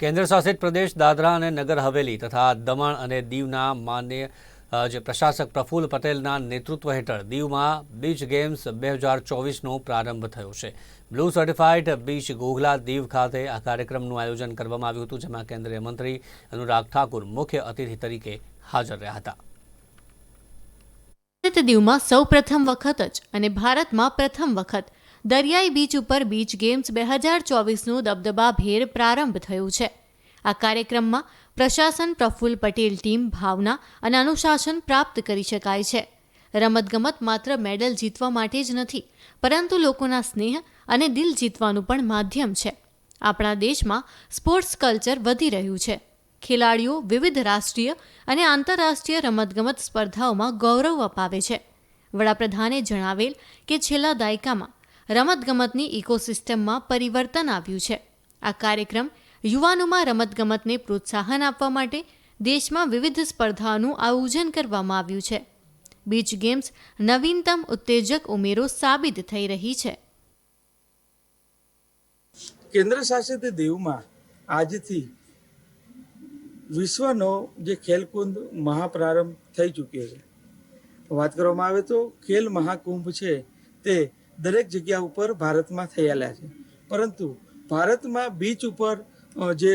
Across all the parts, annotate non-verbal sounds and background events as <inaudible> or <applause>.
કેન્દ્ર શાસિત પ્રદેશ દાદરા અને નગર હવેલી તથા દમણ અને દીવના માન્ય જે પ્રશાસક પ્રફુલ પટેલના નેતૃત્વ હેઠળ દીવમાં બીચ ગેમ્સ બે હજાર ચોવીસનો પ્રારંભ થયો છે. Blue certified beach Ghoghla Diu ખાતે આ કાર્યક્રમનું આયોજન કરવામાં આવ્યું હતું, જેમાં કેન્દ્રીય મંત્રી અનુરાગ ઠાકુર મુખ્ય અતિથિ તરીકે હાજર રહ્યા હતા. દીવમાં સૌ પ્રથમ વખત જ અને ભારતમાં પ્રથમ વખત દરિયાઈ બીચ ઉપર બીચ ગેમ્સ બે હજાર ચોવીસનું દબદબા ભેર પ્રારંભ થયું છે. આ કાર્યક્રમમાં પ્રશાસન પ્રફુલ્લ પટેલ ટીમ ભાવના અને અનુશાસન પ્રાપ્ત કરી શકાય છે. રમતગમત માત્ર મેડલ જીતવા માટે જ નથી, પરંતુ લોકોના સ્નેહ અને દિલ જીતવાનું પણ માધ્યમ છે. આપણા દેશમાં સ્પોર્ટ્સ કલ્ચર વધી રહ્યું છે. ખેલાડીઓ વિવિધ રાષ્ટ્રીય અને આંતરરાષ્ટ્રીય રમતગમત સ્પર્ધાઓમાં ગૌરવ અપાવે છે. વડાપ્રધાને જણાવેલ કે છેલ્લા દાયકામાં રમતગમતની ઇકોસિસ્ટમમાં પરિવર્તન આવ્યું છે. આ કાર્યક્રમ યુવાનોમાં રમતગમતને પ્રોત્સાહન આપવા માટે દેશમાં વિવિધ સ્પર્ધાઓનું આયોજન કરવામાં આવ્યું છે. બીચ ગેમ્સ નવીનતમ ઉત્તેજક ઉમેરો સાબિત થઈ રહી છે. કેન્દ્ર શાસિત દીવમાં આજથી વિશ્વનો જે ખેલકુંદ મહાપ્રારંભ થઈ ચૂક્યો છે. વાત કરવામાં આવે તો ખેલ મહાકુંભ છે તે દરેક જગ્યા ઉપર ભારતમાં થયેલા છે. પરંતુ ભારતમાં બીચ ઉપર જે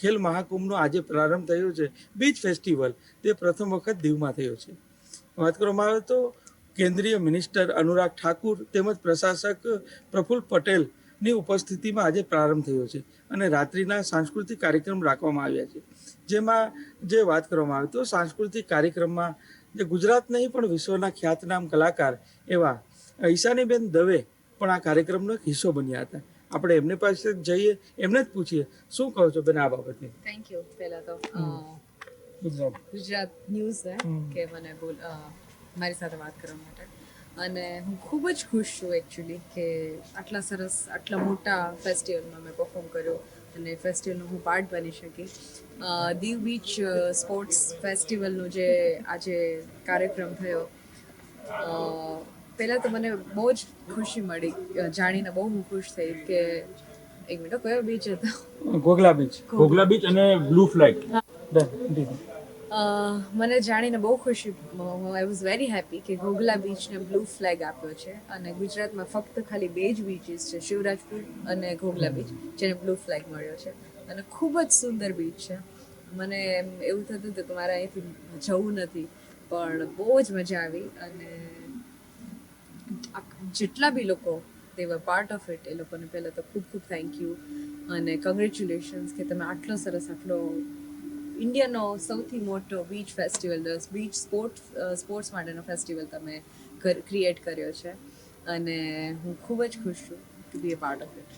ખેલ મહાકુંભનો આજે પ્રારંભ થયો છે, બીચ ફેસ્ટિવલ તે પ્રથમ વખત દીવમાં થયો છે. વાત કરવામાં આવે તો કેન્દ્રીય મિનિસ્ટર અનુરાગ ઠાકુર તેમજ પ્રશાસક પ્રફુલ્લ પટેલની ઉપસ્થિતિમાં આજે પ્રારંભ થયો છે અને રાત્રિના સાંસ્કૃતિક કાર્યક્રમ રાખવામાં આવ્યા છે. જેમાં જે વાત કરવામાં આવે તો સાંસ્કૃતિક કાર્યક્રમમાં જે ગુજરાત નહીં પણ વિશ્વના ખ્યાતનામ કલાકાર એવા ઈશાનીબેન દવે પણ આ કાર્યક્રમનો એક હિસ્સો બન્યા હતા. આપણે એમને પાસે જઈએ એમને જ પૂછીએ શું કહો છો બેન આ બાબતે? થેન્ક યુ પહેલા તો ગુજરાત. ન્યૂઝ કે મને બોલ મારી સાથે વાત કરવા માટે. અને હું ખૂબ જ ખુશ છું એકચ્યુઅલી કે આટલા સરસ આટલા મોટા ફેસ્ટિવલમાં મેં પરફોર્મ કર્યો અને ફેસ્ટિવલનો હું પાર્ટ બની શકી. દીવ બીચ સ્પોર્ટ્સ ફેસ્ટિવલનો જે આજે કાર્યક્રમ થયો પહેલાં તો મને બહુ જ ખુશી મળી જાણીને બહુ હું ખુશ થઈ કે એક મિનિટ કયો બીચ હતો? ગોગલા બીચ ગોગલા બીચ અને બ્લુ ફ્લેગ મને જાણીને બહુ ખુશી આઈ વોઝ વેરી હેપી કે ગોગલા બીચને બ્લુ ફ્લેગ આપ્યો છે અને ગુજરાતમાં ફક્ત ખાલી બે જ બીચીસ છે શિવરાજપુર અને ગોગલા બીચ જેને બ્લુ ફ્લેગ મળ્યો છે. અને ખૂબ જ સુંદર બીચ છે. મને એમ એવું થતું હતું કે મારે અહીંથી જવું નથી પણ બહુ જ મજા આવી અને જેટલા બી લોકો તે વર પાર્ટ ઓફ ઇટ એ લોકોને પહેલાં તો ખૂબ ખૂબ થેન્ક યુ અને કંગ્રેચ્યુલેશન્સ કે તમે આટલો સરસ, આટલો ઇન્ડિયાનો સૌથી મોટો beach festival beach sport sports માટેનો ફેસ્ટિવલ તમે ક્રિએટ કર્યો છે. અને હું ખૂબ જ ખુશ છું to be a part of it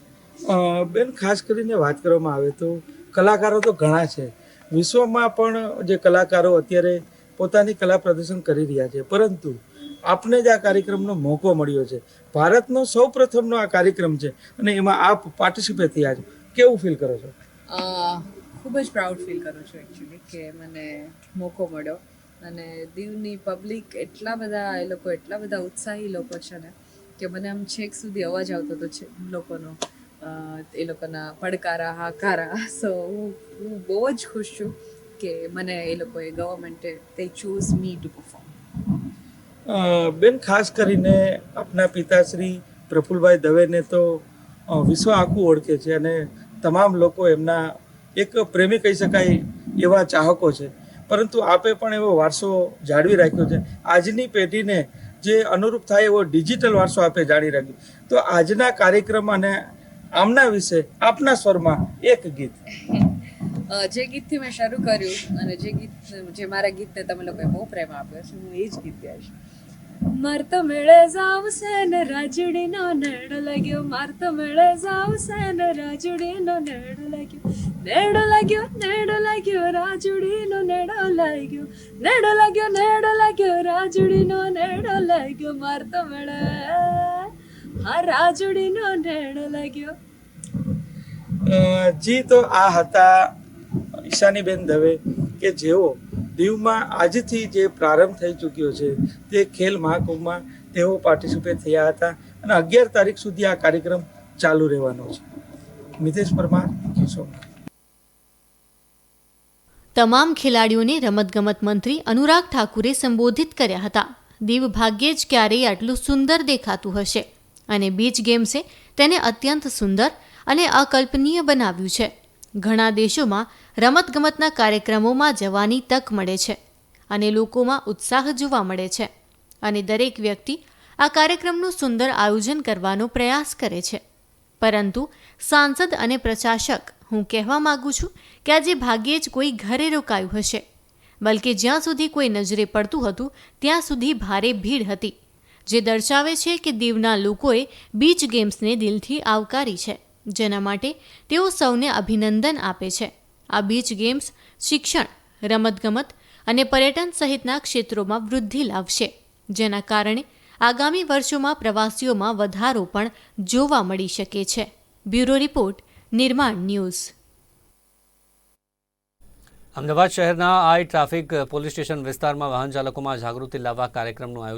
બેન, ખાસ કરીને વાત કરવામાં આવે તો કલાકારો તો ઘણા છે. વિશ્વમાં પણ જે કલાકારો અત્યારે પોતાની કલા પ્રદર્શન કરી રહ્યા છે. પરંતુ આપને જ આ કાર્યક્રમનો મોકો મળ્યો છે. ભારતનો સૌ પ્રથમનો આ કાર્યક્રમ છે અને એમાં આપ પાર્ટિસિપેટ થયા છો. કેવું ફીલ કરો છો? ખૂબ જ પ્રાઉડ ફીલ કરું છું એકચ્યુઅલી કે મને મોકો મળ્યો. અને દીવની પબ્લિક એટલા બધા, એ લોકો એટલા બધા ઉત્સાહી લોકો છે ને કે મને આમ છેક સુધી અવાજ આવતો હતો છે, લોકોનો એ લોકોના પડકારા, હાકારા. <laughs> સો હું હું બહુ જ ખુશ છું કે મને એ લોકોએ ગવર્મેન્ટે તે ચૂઝ મી ટુ પરફોર્મ બેન, ખાસ કરીને આપના પિતાશ્રી પ્રફુલભાઈ દવેને તો વિશ્વ આખું ઓળખે છે અને તમામ લોકો એમના એક પ્રેમી કહી શકાય એવા ચાહકો છે. પરંતુ આપે પણ એવો વારસો જાળવી રાખ્યો છે. આજની પેઢીને જે અનુરૂપ થાય એવો ડિજિટલ વારસો આપે જાળવી રાખ્યો. તો આજના કાર્યક્રમ અને આમના વિશે, આપના સ્વરમાં એક ગીત. જે ગીતથી મેં શરૂ કર્યું અને જે ગીત, જે મારા ગીતને તમે લોકોએ બહુ પ્રેમ આપ્યો છે, હું એ જ ગીત ગાઈશ. મારતો મેળે જાવશે ને રાજડીનો નેડો લાગ્યો, મારતો મેળે જાવશે ને રાજડીનો નેડો લાગ્યો. નેડો લાગ્યો નેડો લાગ્યો, રાજડીનો નેડો લાગ્યો. નેડો લાગ્યો નેડો લાગ્યો, રાજડીનો નેડો લાગ્યો, મારતો મેળે. હા, રાજડીનો નેડો લાગ્યો. જી તો આ હતા ઈશાનીબેન દવે કે જેઓ દીવમાં આજથી જે પ્રારંભ થઈ ચૂક્યો છે તે ખેલ મહાકુંભમાં તેઓ પાર્ટિસિપેટ થયા હતા અને અગિયાર તારીખ સુધી આ કાર્યક્રમ ચાલુ રહેવાનો છે. મિતેશ પરમાર તમામ ખેલાડીઓને રમતગમત મંત્રી અનુરાગ ઠાકુરે સંબોધિત કર્યા હતા. દીવ ભાગ્યે જ ક્યારેય આટલું સુંદર દેખાતું હશે અને બીચ ગેમ્સે તેને અત્યંત સુંદર અને અકલ્પનીય બનાવ્યું છે. ઘણા દેશોમાં રમતગમતના કાર્યક્રમોમાં જવાની તક મળે છે અને લોકોમાં ઉત્સાહ જોવા મળે છે અને દરેક વ્યક્તિ આ કાર્યક્રમનું સુંદર આયોજન કરવાનો પ્રયાસ કરે છે. પરંતુ સાંસદ અને પ્રશાસક, હું કહેવા માગું છું કે આજે ભાગ્યે જ કોઈ ઘરે રોકાયું હશે, બલકે જ્યાં સુધી કોઈ નજરે પડતું હતું, ત્યાં સુધી ભારે ભીડ હતી, જે દર્શાવે છે કે દીવના લોકોએ બીચ ગેમ્સને દિલથી આવકારી છે. જેના માટે તેઓ સૌને અભિનંદન આપે છે. આ બીચ ગેમ્સ શિક્ષણ, રમતગમત અને પર્યટન સહિતના ક્ષેત્રોમાં વૃદ્ધિ લાવશે, જેના કારણે આગામી વર્ષોમાં પ્રવાસીઓમાં વધારો પણ જોવા મળી શકે છે. બ્યુરો રિપોર્ટ, નિર્માણ ન્યૂઝ. અમદાવાદ શહેરના આઈ ટ્રાફિક પોલીસ સ્ટેશન વિસ્તારમાં વાહન ચાલકોમાં જાગૃતિ લાવવા કાર્યક્રમનું આયોજન